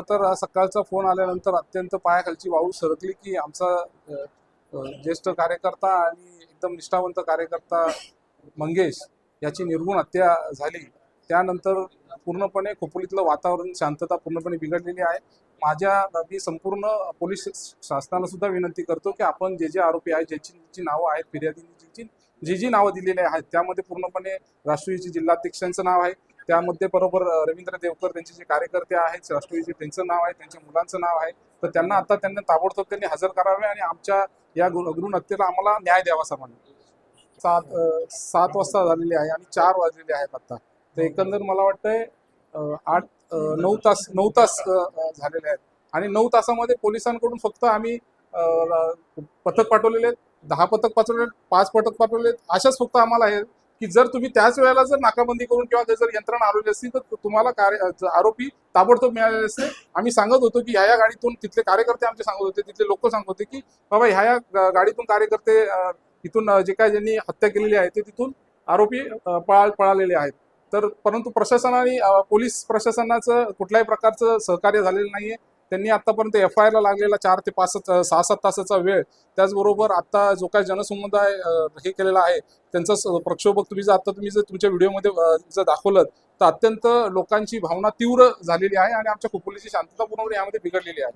तर सकाळचा फोन आल्यानंतर अत्यंत पायाखालची वाळू सरकली की आमचा ज्येष्ठ कार्यकर्ता आणि एकदम निष्ठावंत कार्यकर्ता मंगेश याची निर्गुण हत्या झाली. त्यानंतर पूर्णपणे खोपोलीतलं वातावरण शांतता पूर्णपणे बिघडलेली आहे. माझ्या मी संपूर्ण पोलीस शासनाला सुद्धा विनंती करतो की आपण जे जे आरोपी आहेत ज्याची जी नावं आहेत फिर्यादींची जी जी नावं दिलेली आहेत त्यामध्ये पूर्णपणे राष्ट्रवादीचे जिल्हाध्यक्षांचं नाव आहे. त्यामध्ये बरोबर रवींद्र देवकर त्यांचे जे कार्यकर्ते आहेत राष्ट्रवादीचे त्यांचं नाव आहे त्यांच्या मुलांचं नाव आहे. तर त्यांना आता त्यांना ताबडतोब त्यांनी हजर करावे आणि आमच्या या गृह हत्येला आम्हाला न्याय द्यावा सर्वांनी सात सात वाजता झालेली आहे आणि चार वाजलेले आहेत आता. तर एकंदर मला वाटतंय आठ नऊ तास नऊ तास झालेले आहेत. आणि नऊ तासामध्ये पोलिसांकडून फक्त आम्ही पथक पाठवलेले आहेत. दहा पथक पाठवले पाच पथक पाठवले आहेत. अशाच फक्त आम्हाला आहे की जर तुम्ही त्याच वेळेला जर नाकाबंदी करून किंवा जर यंत्रणा आलेली असती तर तुम्हाला कार्य आरोपी ताबडतोब मिळालेले असते. आम्ही सांगत होतो की ह्या या गाडीतून तिथले कार्यकर्ते आमचे सांगत होते तिथले लोक सांगत होते की बाबा ह्या या गाडीतून कार्यकर्ते तिथून इथून जे काय ज्यांनी हत्या केलेली आहे ते तिथून आरोपी पळा पळालेले आहेत. तर परंतु प्रशासनाने पोलीस प्रशासनाचं कुठल्याही प्रकारचं सहकार्य झालेलं नाहीये. त्यांनी आतापर्यंत एफ आय आरला लागलेला चार ते पाच सात- सहा सात तासाचा वेळ त्याचबरोबर आता जो काय जनसमुदाय हे केलेला आहे त्यांचा प्रक्षोभक तुम्ही जर आता तुम्ही जर तुमच्या व्हिडिओमध्ये जर दाखवलं तर अत्यंत लोकांची भावना तीव्र झालेली आहे आणि आमच्या खोपोलीची शांतता पूर्णपणे यामध्ये बिघडलेली आहे.